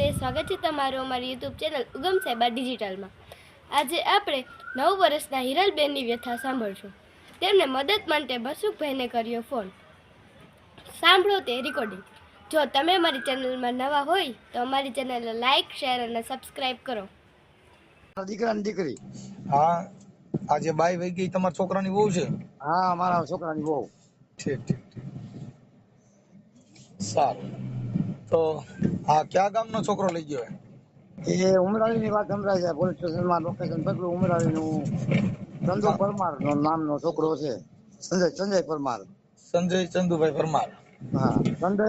નમસ્તે સ્વાગત છે તમારું અમારી યુટ્યુબ ચેનલ ઉગમ સાહેબા ડિજિટલમાં. આજે આપણે નવ વર્ષના હિરલબેનની વ્યથા સાંભળશું. તેમને મદદ માટે બસુકભાઈને કર્યો ફોન. સાંભળો તે રેકોર્ડિંગ જો તમે અમારી ચેનલમાં નવા હોય તો અમારી ચેનલને લાઇક શેર અને સબસ્ક્રાઇબ કરો. દીકરા ને દીકરી. હા આજે બાઈ વહી ગઈ તમારા છોકરાની વહુ છે? હા મારા છોકરાની બહુ ઠીક ઠીક ઠીક. સારું. તો હા કયા ગામનો છોકરો લઈ ગયો? એ? ઉમરાળી ની વાત સંભળાય છે પોલીસ સ્ટેશનમાં લોકેશન પકડ્યું ઉમરાળી નું ચંદુ પરમાર નો નામનો છોકરો છે. સંજય સંજય પરમાર. સંજય ચંદુભાઈ પરમાર. હા સંજય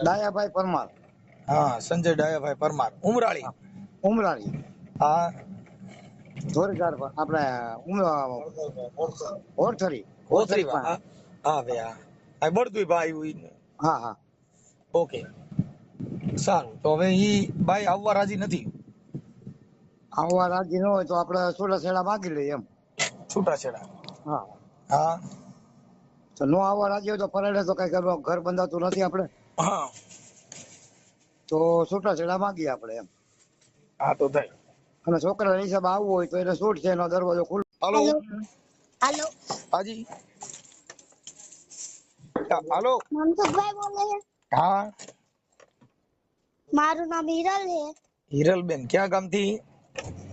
ડાયાભાઈ પરમાર. હા સંજય ડાયાભાઈ પરમાર. ઉમરાળી. ઉમરાળી. હા. ધોરીધાર પર આપણે હોરથરી હોથરી હા. હા ભાઈ હા. ભાઈ બળદુઈ ભાઈ હા હા. ઓકે. સારું તો હવે ઈ ભાઈ આવવા રાજી નથી. આવવા રાજી ન હોય તો આપણે સોલા છેડા માગી લઈએ એમ. છૂટાછેડા હા. હા. તો નો આવવા રાજી હોય તો પરાડે તો કઈ ઘર ઘર બંધાતું નથી આપણે હા. તો છૂટા છેડા માગીએ આપણે એમ. હા તો થાય. અને છોકરા હિસાબ આવવું હોય તો એને છૂટ છે એનો દરવાજો ખુલ્લો. હાલો. હાલો. હાજી. હાલો. મનસુખભાઈ બોલે હા. મારું નામ હિરલ છે. હિરલબેન ક્યાં ગામથી?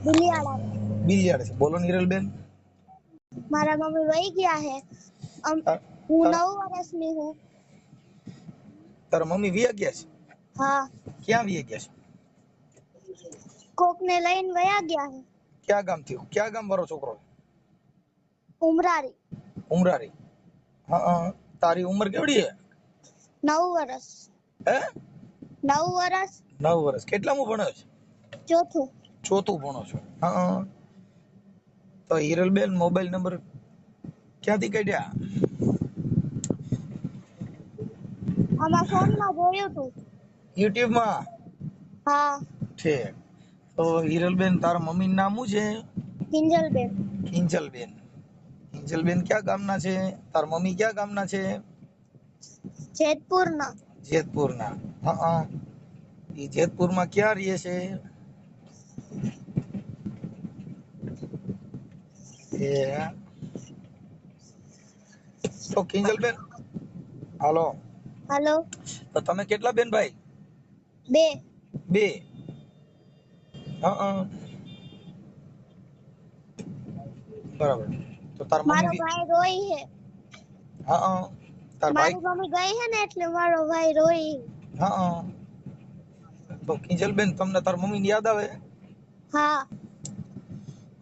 બિલિયાળા બિલિયાડ છે. બોલો ને હિરલબેન. મારા મમ્મી વહી ગયા છે. તાર- હું તાર- નવ વર્ષની હું તારા મમ્મી વિયા ગયા છે? હા. ક્યાં વિયા ગયા છે? કોકને લઈને વયા ગયા છે. ક્યાં ગામથી ક્યાં ગામ વાળો છોકરો ઉમરારી ઉમરારી હા હા. તારી ઉંમર કેવડી છે? નવ વર્ષ. હે? નવ વર્ષ નવ વર્ષ કેટલામું ભણો છો? ચોથું. ચોથું ભણો છો. હા. તો હિરલબેન મોબાઈલ નંબર ક્યાંથી કાઢ્યા? આમાં ફોનમાં જોયું તું. યુટ્યુબમાં હા. ઠીક. તો હિરલબેન તારા મમ્મી નામ શું છે? કિંજલબેન. કિંજલબેન. કિંજલબેન ક્યાં ગામના છે? તાર મમ્મી ક્યાં ગામના છે? જેતપુરના. જેતપુરના. હા એ જેતપુરમાં ક્યાં રહે છે? એ તો કિંજલબેન હાલો. હાલો. તો તમે કેટલા બેન ભાઈ? બે. બે. હા બરાબર. તો તાર મારો ભાઈ રોઈ છે. હા હા. તાર ભાઈ? મારી મમ્મી ગઈ છે ને એટલે મારો ભાઈ રોઈ. હા તો કિંજલબેન તમને તાર મમ્મી યાદ આવે? હા.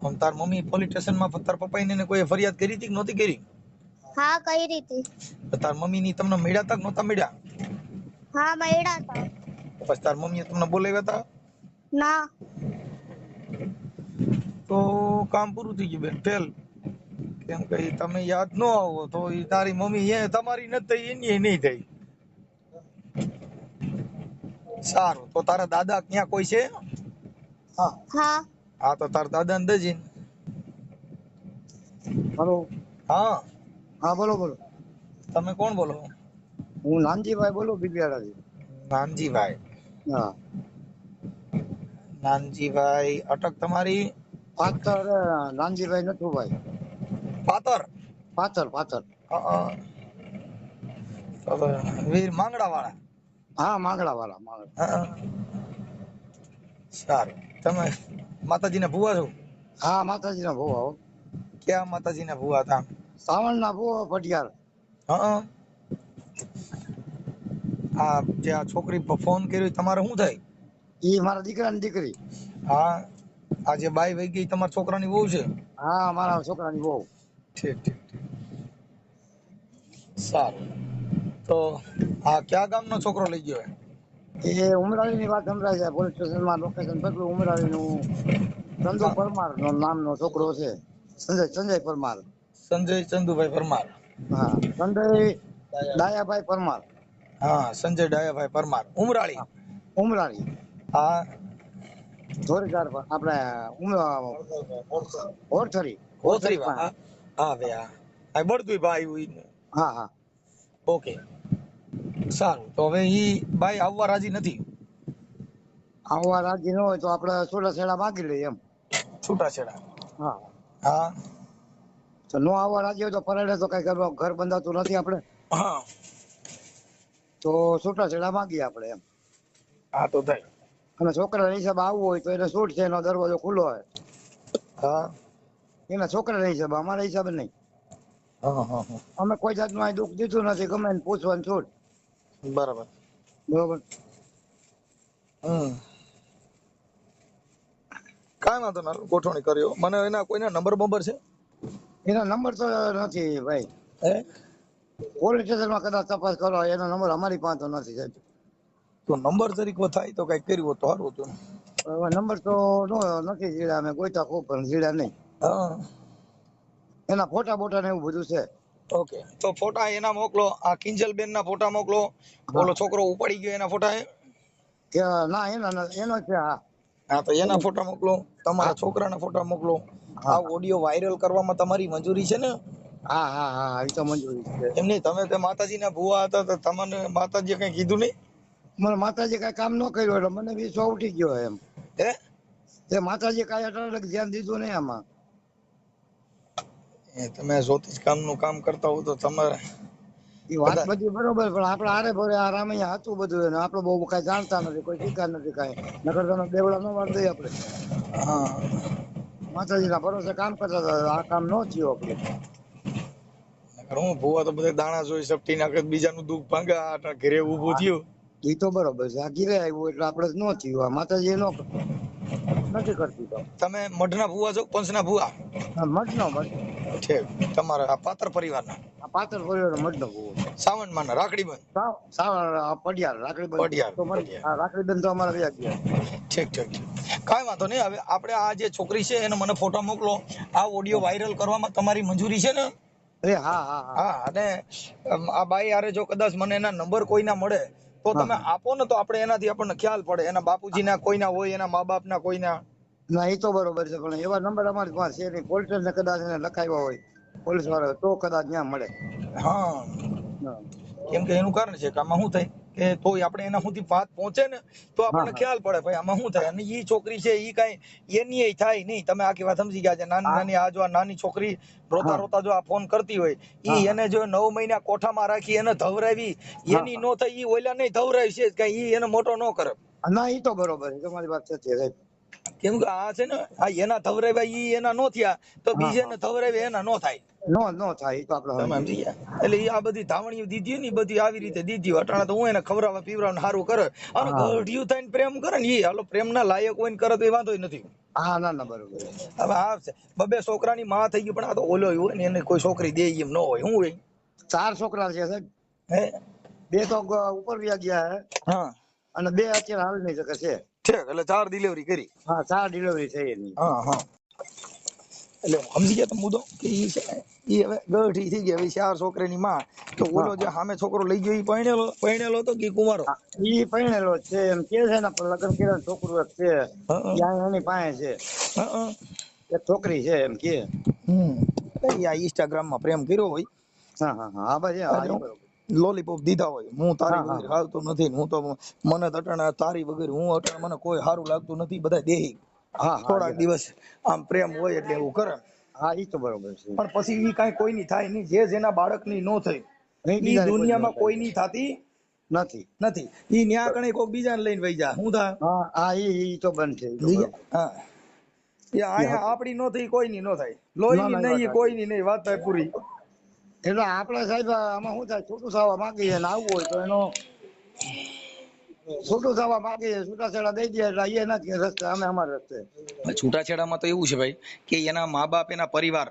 આમ તાર મમ્મી પોલીસ સ્ટેશનમાં તાર પપ્પા ને કોઈ ફરિયાદ કરી હતી કે નહોતી કરી? હા કઈ રીતે તો તાર મમ્મી ની તમને મળ્યા તક નહોતા મળ્યા? હા મળ્યા હતા પછી તાર મમ્મી તમને બોલાવ્યા હતા ના. તો કામ પૂરું થઈ ગયું બેન ફેલ. કેમ કે તમે યાદ ન આવો તો એ તારી મમ્મી એ તમારી નથી થઈ એની નહીં થઈ. સારું તો તારા દાદા ક્યાં કોઈ છે? હા. હા. હા તો તારા દાદા ને દજી હલો. હા. હા બોલો બોલો. તમે કોણ બોલો? હું નાનજીભાઈ બોલું બિલિયાળાથી નાનજીભાઈ. હા. નાનજીભાઈ અટક તમારી? પાત્ર નાનજીભાઈ નથુભાઈ પાતર? પાતર તો વીર માંગડા વાળા હા માંગડા વાળા માંગડા સારું. તમે માતાજીને ભુવા છો? હા માતાજીના ભોવા હો. ક્યાં માતાજીના ભુવા હતા? સાવણના ભોવા ફટિયાર હા આ જે આ છોકરી પર ફોન કર્યો તમારે શું થાય ઈ મારા દીકરા ની દીકરી. હા આ જે બાઈ વહી ગઈ તમારા છોકરાની બહુ છે? હા મારા છોકરાની બહુ ઠીક ઠીક ઠીક. સારું. તો આ કયા ગામનો છોકરો લઈ ગયો એ? ઉમરાળી ની વાત સંભળાય છે પોલીસ સ્ટેશનમાં લોકેશન બદલું ઉમરાળી નું ચંદુ પરમાર નો નામનો છોકરો છે સંજય સંજય પરમાર. સંજય ચંદુભાઈ પરમાર. હા સંજય ડાયાભાઈ પરમાર. હા સંજય ડાયાભાઈ પરમાર. ઉમરાળી. ઉમરાળી. હા. ધોરીદાર આપણે હોરથરી ઓરથરી હા. હા ભાઈ હા. આ બળદુઈ ભાઈ હોય. હા હા. ઓકે સારું તો હવે ઈ ભાઈ આવવા રાજી નથી? આવવા રાજી ન હોય તો આપણે છૂટાછેડા માગી લઈએ એમ. છૂટાછેડા? હા. હા. તો નો આવવા રાજી હોય તો પરાડે તો કઈ કરવા ઘર બંધાતું નથી આપણે હા. તો છૂટાછેડા માગીએ આપણે એમ. હા તો થાય. અને છોકરાના હિસાબે આવવું હોય તો એને છૂટ છે એનો દરવાજો ખુલ્લો હોય. હા. એના છોકરાના હિસાબે અમારા હિસાબે નહીં. હા હા હા. અમે કોઈ જાતનું અહીં દુઃખ દીધું નથી ગમે એને પૂછવાનું છોડ. બરાબર. બરોબર? કાંઈ વાંધો ના ગોઠવણી કર્યો મને એના કોઈના નંબર બંબર છે? એના નંબર તો નથી ભાઈ. હે? પોલીસ સ્ટેશનમાં કદાચ તપાસ કરો એનો નંબર અમારી પાસે નથી સાહેબ. તો નંબર તરીકે થાય તો કઈ કર્યું તો સારું હતું નંબર તો નો નથી જીડા અમે ગોઈતા ખૂબ પણ જીડા નહીં. એના ફોટા બોટા ને એવું બધું છે. ઓકે. તો ફોટા એના મોકલો. આ કિંજલ બેન ના ફોટા મોકલો. બોલો છોકરો ઉપાડી ગયો એના ફોટા કે ના એના એનો છે હા. હા તો એના ફોટા મોકલો. તમારા છોકરાના ફોટા મોકલો. આ ઓડિયો વાયરલ કરવામાં તમારી મંજૂરી છે ને? હા હા હા એ તો મંજૂરી છે. એમ નહીં તમે તે માતાજીના ભુવા હતા તો તમને માતાજીએ કઈ કીધું નહીં? મને માતાજી કઈ કામ ન કર્યું એટલે મને વિશ્વાસ ઉઠી ગયો એમ. હે? તે માતાજી કઈ અટાણે ધ્યાન દીધું નહીં આમાં. તમે જ્યોતિષ કામનું કામ કરતા હો તો તમારે એ વાત બધી બરોબર પણ આપણે આરે ભરે આ રામૈયા હતું બધું એને આપણે બહુ કઈ જાણતા નથી કોઈ શીખા નથી કઈ. નકર તમે દેવડા ન વાર દઈએ આપણે. હા. માતાજીના ભરોસે કામ કરતા હતા આ કામ ન થયું આપણે. નકર હું ભુવા તો બધા દાણા જોઈ સપટી નાખે બીજાનું દુઃખ ભાંગે આ ઘરે ઊભું થયું. એ તો બરોબર છે આ ઘીરે આવ્યું એટલે આપણે ન થયું આ માતાજી નો નથી કરતી તમે મઢના ભુવા છો પંચના ભુવા? આ મઠનો મઠ તમારા આ પાત્ર પરિવારના? આ પાતળ પરિવાર મઠનો ભૂવો સાવણ માના રાખડી બંધ સાવ સાવ પડિયાર રાખડી પડિયાર, પડિયાર. આ રાખડી બેન તો અમારા વ્યાજ ગયા. ઠીક ઠીક ઠીક. કાંઈ વાંધો નહીં. હવે આપણે આ જે છોકરી છે એને મને ફોટો મોકલો. આ ઓડિયો વાયરલ કરવામાં તમારી મંજૂરી છે ને? એ હા હા હા. હા અને આ બાઈ આરે જો કદાચ મને એના નંબર કોઈના મળે તો તમે આપો ને તો આપણે એનાથી આપણને ખ્યાલ પડે. એના બાપુજીના કોઈના હોય એના મા બાપના કોઈના. ના એ તો બરોબર છે પણ એવા નંબર અમારી પાસે છે નહીં પોલીસ સ્ટેશન કદાચ એને લખાવ્યા હોય પોલીસવાળા તો કદાચ ત્યાં મળે. હા. કેમ કે એનું કારણ છે કે આમાં શું થાય કે તોય આપણે એના સુધી વાત પહોંચે ને તો આપણને ખ્યાલ પડે ભાઈ આમાં શું થાય? અને ઈ છોકરી છે ઈ કઈ એની થાય નહીં. તમે આખી વાત સમજી ગયા છે નાની નાની આ જો આ નાની છોકરી રોતા રોતા જો આ ફોન કરતી હોય ઈ એને જો નવ મહિના કોઠામાં રાખી એને ધવરાવી એની નો થાય ઈ ઓલા નહીં ધવરાવી છે કાંઈ ઈ એને મોટો ન કરે. ના એ તો બરોબર છે તમારી વાત સાચી છે. કેમ કે આ છે ને આ એના ધવરાવ્યા ઈ એના નો થયા તો બીજાને થવરે એના નો થાય. નો નો થાય તો આપણે તમે સમજી ગયા. એટલે આ બધી ધાવણીઓ દીધી ને બધી આવી રીતે દીધી. અટાણે તો હું એને ખવરાવા પીવડાવવા સારું કરે. અને હા. ગઢિયું થઈને પ્રેમ કરે ને એ હાલો પ્રેમના લાયક હોય ને કરે તો એ વાંધો નથી. હા ના ના બરોબર. હવે આ બબે છોકરાની માં થઈ ગઈ પણ આ તો ઓલો હોય ને એને કોઈ છોકરી દે એમ ન હોય. શું હોય? ચાર છોકરા છે સાહેબ. હે? બે તો ઉપર વ્યા ગયા હે. હા. અને બે અત્યારે હાલ નહીં શકે છે. ઠીક એટલે ચાર ડિલિવરી કરી. હા ચાર ડિલિવરી થઈ એની. હા હા. એટલે સમજી ગયા તમે મુદ્દો કે ઈ છે ને, ઈ હવે ગઢી થઈ ગઈ હવે ચાર છોકરાની માં. તો ઓલો જે સામે છોકરો લઈ ગયો ઈ પરણેલો પરણેલો હતો કે કુંવારો? ઈ પરણેલો જ છે એમ કે છે ને પણ લગ્ન કર્યા છોકરો એક છે. ત્યાં એની પાસે છે. હા, હા. એક છોકરી છે એમ કે. હમ. ઈ આ ઇન્સ્ટાગ્રામમાં પ્રેમ કર્યો હોય. હા હા હા બસ હા, બરોબર. લોલીપોપ દીધા હોય. હું તારી. વગર હાલતો નથી હું તો મને તો તારી વગર હું અટાણે મને કોઈ સારું લાગતું નથી બધા દેહી. થોડાક દિવસ આમ પ્રેમ હોય એટલે એવું કરે. હા એ તો બરોબર છે. પણ પછી ઈ કાંઈ કોઈની થાય નહીં. જે જેના બાળકની નો થઈ એ દુનિયામાં કોઈની થાતી નથી. નથી. ઈ ન્યા કણે કોક બીજાને લઈને વઈ જા. હું થા? હા હા ઈ તો બંધ છે. હા. એ અહીંયા આપડી નો થઈ કોઈની નો થાય. લોહીની નહીં કોઈની નહીં વાત થાય પૂરી. એટલે આપણે સાહેબ આમાં શું થાય? છૂટું થવા માંગીએ ને આવવું હોય તો એનો છૂટું થવા માંગીએ છૂટાછેડા દઈ દે એટલે એ નથી રસ્તે અમે અમારા રસ્તે. છૂટાછેડામાં તો એવું છે ભાઈ કે એના મા બાપ એના પરિવાર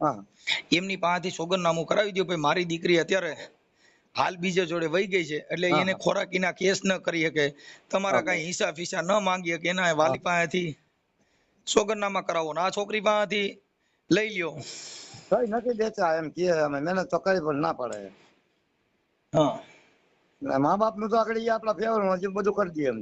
હા. એમની પાસેથી સોગંદનામું કરાવી દો ભાઈ. મારી દીકરી અત્યારે હાલ બીજે જોડે વહી ગઈ છે એટલે. એને ખોરાકીના કેસ ન કરી શકે. તમારા. કઈ હિસાબ ફિસા ન માંગી શકે. એના વાલી પાસેથી સોગંદનામા કરાવો. ને આ છોકરી પાસેથી લઈ લ્યો. કઈ નથી દેતા એમ કે અમે મહેનત તો કરી પણ ના પડે. હા. મા બાપનું તો આગળ આપણા ફેવર હજી બધું કરી દઈએ એમ.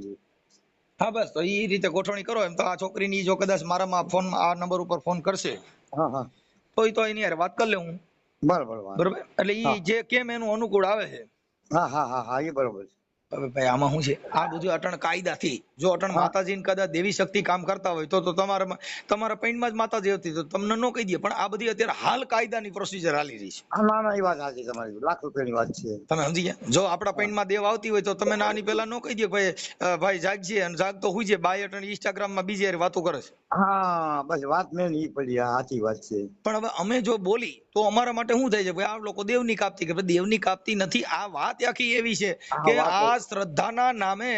હા બસ તો એ રીતે ગોઠવણી કરો એમ. તો આ છોકરીની જો કદાચ મારામાં ફોન આ નંબર ઉપર ફોન કરશે હા હા. તો ઈ તો એની હારે વાત કરી લઉં હું. બરોબર બરોબર. એટલે એ જે કેમ એનું અનુકૂળ આવે છે. હા હા હા હા એ બરોબર છે. હવે ભાઈ આમાં શું છે? આ બધું અટણ કાયદાથી. જો અટણ માતાજી કદાચ દેવી શક્તિ કામ કરતા હોય તો તો તમારા તમારા પૈણમાં જ માતાજી હતી તો તમને ન કહી દે પણ આ બધી અત્યારે હાલ કાયદાની પ્રોસિજર હાલી રહી છે. ના ના એ વાત સાચી તમારી. લાખ રૂપિયાની વાત છે. તમે સમજી ગયા? જો આપણા પૈણમાં દેવ આવતી હોય તો તમે નાની પહેલા ન કહી દે ભાઈ ભાઈ જાગજે અને જાગતો હોય છે. બાય અટણ ઇન્સ્ટાગ્રામમાં બીજી યાર વાતો કરે છે. હા બસ વાત મેં ઈ પડી સાચી વાત છે. પણ હવે અમે જો બોલી તો અમારા માટે શું થાય છે? ભાઈ આ લોકો દેવની કાપતી કે દેવની કાપતી નથી. આ વાત આખી એવી છે કે આ શ્રદ્ધાના નામે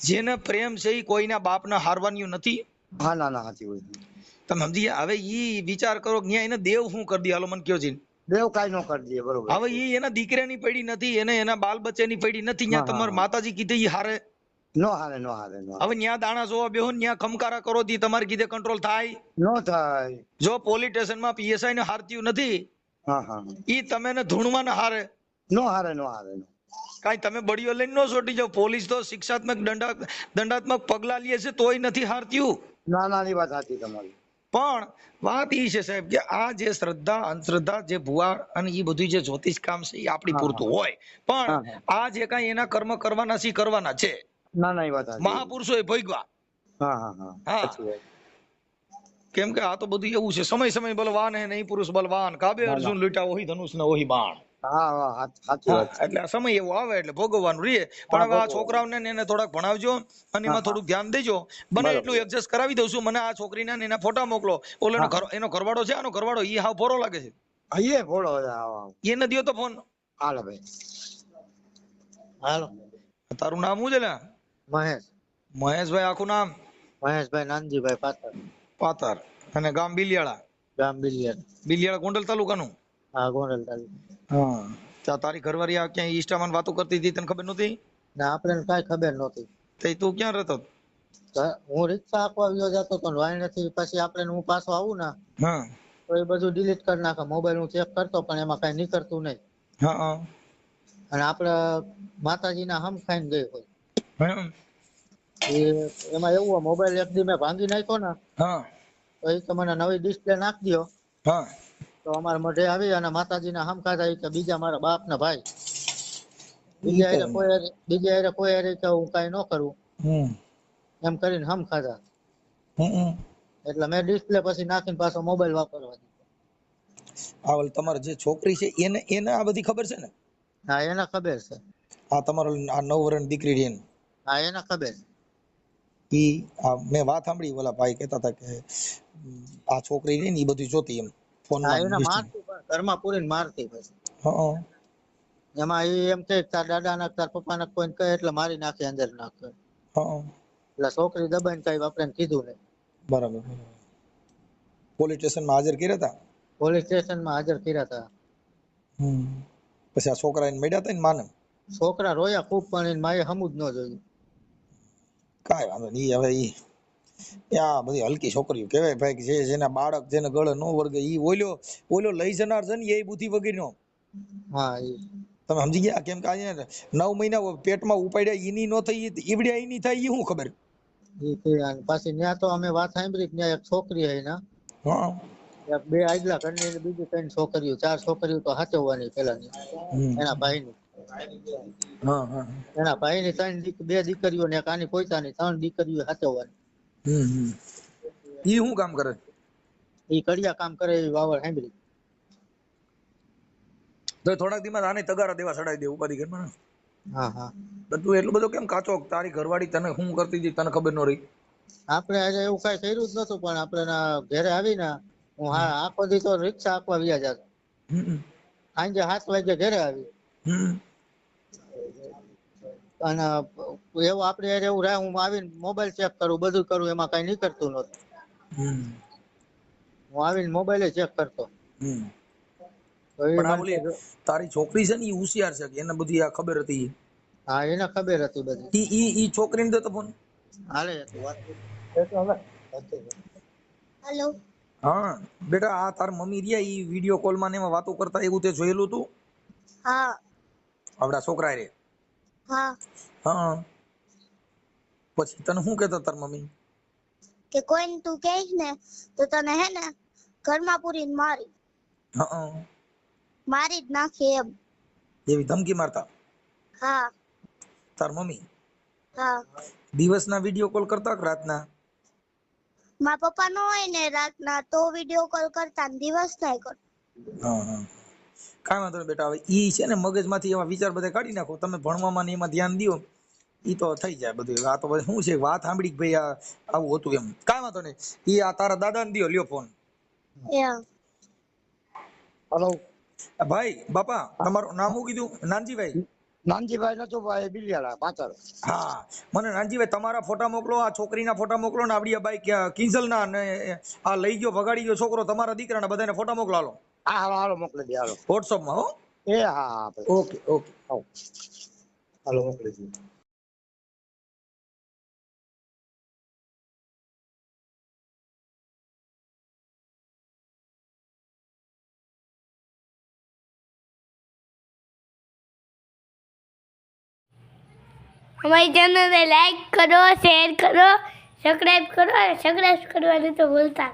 જેને પ્રેમ છે એ કોઈના બાપને હારવાનું નથી? હા ના ના સાચી હોય તમે સમજી હવે ઈ વિચાર કરો કે એને દેવ શું કરી દે? હાલો મને કયો છે દેવ કાંઈ ન કરી દે બરોબર. હવે ઈ એના દીકરાની પડી નથી એને એના બાલ બચ્ચાની પડી નથી ન્યા તમારા માતાજી કીધે ઈ હારે? નો હારે નો હારે નો હવે ન્યા દાણા જોવા બેહો ન્યા ખમકારા કરો દી તમારે કીધે કંટ્રોલ થાય. નો થાય. જો પોલીસ સ્ટેશનમાં પીએસઆઈ ને હારતીયું નથી હા હા. ઈ તમે ને ધૂણમાં ને હારે. નો હારે નો હારે નો કાંઈ તમે બળીઓ લઈને ન સોટી જાવ પોલીસ તો શિક્ષાત્મક દંડા દંડાત્મક પગલા લે છે તોય નથી હારત્યું. ના ના ની વાત સાચી તમારી. પણ વાત ઈ છે સાહેબ કે આ જે શ્રદ્ધા અંધશ્રદ્ધા જે ભુવા અને એ બધું જે જ્યોતિષ કામ છે એ આપણી પૂરતું હોય. પણ આ જે કાંઈ એના કર્મ કરવાના છે કરવાના છે. ના ના એ વાત મહાપુરુષો એ ભોગવા હા. હા. હા. કેમ કે આ તો બધું એવું છે. સમય સમય બલવાન હે નહીં પુરુષ બલવાન. કાબે. અર્જુન લૂંટા ઓહી ધનુષ ને ઓહી બાણ. હા હા હા, સાચી વાત એટલે આ સમય એવો આવે એટલે ભોગવવાનું રહીએ પણ હવે આ છોકરાઓને ને એને થોડાક ભણાવજો અને એમાં થોડુંક ધ્યાન દેજો. બને એટલું એડજસ્ટ કરાવી દઉં છું. મને આ છોકરીના એના ફોટા મોકલો. ઓલો એનો ઘર- એનો ઘરવાળો છે? આનો ઘરવાળો ઈ હાવ ફોરો લાગે છે. હૈયે ભોળો એ ન આવો. તો ફોન હાલો ભાઈ. હાલો. તારું નામ શું છે ને મહેશ. મહેશભાઈ આખું નામ? મહેશભાઈ નાનજીભાઈ પાતર. પાતર. અને ગામ બિલિયાળા? ગામ બિલિયાળા. બિલિયાળા ગોંડલ તાલુકાનું? હા ગોંડલ તાલુકો. હા. તારી ઘરવાળી આ ક્યાંય ઇન્સ્ટામાં વાતો કરતી હતી તને ખબર નહોતી? ના આપણે કાંઈ ખબર નહોતી. તે તું ક્યાં રહેતો? હું રિક્ષા આપવા ગયો જતો તો વાણીથી પછી આપણે હું પાછો આવું ને હા. તો એ બધું ડિલીટ કરી નાખે. મોબાઈલ હું ચેક કરતો પણ એમાં કઈ નીકળતું નહીં. હા હા. અને આપણે માતાજીના હમ ખાઈને ગઈ હોય. એમાં એવું મોબાઈલ એક દી મેં ભાંગી નાખ્યો ને હા. તો એ કે મને નવી ડિસ્પ્લે નાખી દ્યો. હા. તો અમારા મઢે આવી અને માતાજીના હમ ખાધા ઈ કે બીજા મારા બાપ ના ભાઈ. બીજા હારે કોઈ બીજા હારે કોઈ હારે કે હું કઈ ન કરું. એમ કરીને હમ ખાધા એટલે મેં ડિસ્પ્લે પછી નાખીને પાછો મોબાઈલ વાપરવા દીધો. ઓલી તમારી જે છોકરી છે એને એને આ બધી ખબર છે ને? હા એને ખબર છે. આ તમારો આ નવ વર્ષની દીકરી રહી હા એને ખબર. ઈ આ મેં વાત સાંભળી ઓલા ભાઈ કહેતા હતા કે આ છોકરી રહી ને એ બધું જોતી એમ. ફોન હા એને મારતી ઘરમાં પૂરીને મારતી પછી. હા એમાં એ એમ કે તાર દાદા ને તાર પપ્પા ને કોઈ કહે એટલે મારી નાખે અંદર નાખે. એટલે છોકરી દબાઈને કઈ આપણે કીધું નહીં. બરાબર. પોલીસ સ્ટેશનમાં હાજર કર્યા હતા પોલીસ સ્ટેશનમાં હાજર કર્યા હતા પછી આ છોકરા એને મળ્યા હતા ને માને? છોકરા રોયા ખૂબ પણ માએ હમું જ ન જોયું. કાંઈ વાંધો નહીં હવે ઈ આ બધી હલકી છોકરીઓ કહેવાય ભાઈ જે જેના બાળક જેને ગળે નો વર્ગે ઈ ઓલ્યો ઓલ્યો લઈ જનાર છે ને એ બુદ્ધિ વગરનો. હા તમે સમજી ગયા કેમ કે અહીંયા નવ મહિના પેટમાં ઉપાડ્યા ઈની નો થઈ ઈવડ્યા ઈની થાય ઈ હું ખબર? પાછી ન્યા તો અમે વાત સાંભળી કે ત્યાં એક છોકરી હે ના. હા. બે આગલા ઘરની ને બીજી ત્રણ છોકરીઓ ચાર છોકરીઓ તો હાચવવાની પેલાની. એના ભાઈની. હા એના એના ભાઈની ત્રણ બે દીકરીઓ ને એક આની પોતાની ત્રણ દીકરીઓ હાચવવાની. હમ હમ. ઈ શું કામ કરે? ઈ કડિયા કામ કરે વાવડ સાંભળી. તો થોડાક દીમાં આને તગારા દેવા ચડાવી દે ઉપાધિ ઘરમાં. હા હા. તું એટલું બધું કેમ કાચો? તારી ઘરવાળી તને શું કરતી હતી? તને ખબર ન રહી. આપણે આજે એવું કઈ કર્યું જ નતું પણ આપણે ઘરે આવીને હું હા આખો દી તો રિક્ષા આપવા વ્યાજા હતા સાંજે સાત વાગે ઘરે આવી. અને એવું આપણે એવું રહે હું આવીને મોબાઈલ ચેક કરું બધું કરું એમાં કઈ નીકળતું નતું હમ. હું આવીને મોબાઈલ ચેક કરતો. એ તારી છોકરી છે ને ઈ હોશિયાર છે કે? એને બધી આ ખબર હતી હા એને ખબર હતી બધી. ઈ ઈ ઈ છોકરીને દે તો ફોન હાલે વાત હવે હેલો. હા બેટા આ તાર મમ્મી રહ્યા ઈ વિડિયો કોલમાં ને એમાં વાતો કરતા એવું તે જોયેલું તું? હા. આપડા છોકરા રે. હા. હા. પછી તને શું કહેતા તાર મમ્મી? કે કોઈને તું કહીશ ને તો તને હે ને ઘરમાં પૂરી મારી. હા. મારી જ નાખી એમ. એવી ધમકી મારતા? હા. તાર મમ્મી? હા. દિવસના વીડિયો કોલ કરતા કે રાતના? મારા પપ્પા નો હોય ને રાતના તો વીડિયો કોલ કરતા ને દિવસ થાય કર. હા હા. કાંઈ વાંધો નહીં બેટા હવે એ છે ને મગજમાંથી એવા વિચાર બધા કાઢી નાખો. તમે ભણવામાં ને એમાં ધ્યાન દો. ઈ તો થઈ જાય બધું. આ તો શું છે? વાત સાંભળી ભાઈ આ આવું હતું એમ. કાંઈ વાંધો નહીં. એ આ તારા દાદાને દ્યો લ્યો ફોન હલો ભાઈ બાપા તમારું નામ શું કીધું? નાનજીભાઈ? નાનજીભાઈ નથુભાઈ બિલિયાળા પાછળ. હા. મને નાનજીભાઈ તમારા ફોટા મોકલો આ છોકરીના ફોટા મોકલો ને આપડી આ બાઈ કિંજલના ને આ લઈ ગયો ભગાડી ગયો છોકરો તમારા દીકરાના બધાને ફોટા મોકલાલો. હાલો હા હાલો હાલો મોકલી દે હાલો. વોટ્સઅપમાં હો? એ હા ઓકે ઓકે. હાલો. મોકલી દે. અમારી ચેનલને લાઈક કરો શેર કરો સબસ્ક્રાઈબ કરો અને સબસ્ક્રાઈબ કરવાનું તો ભૂલતા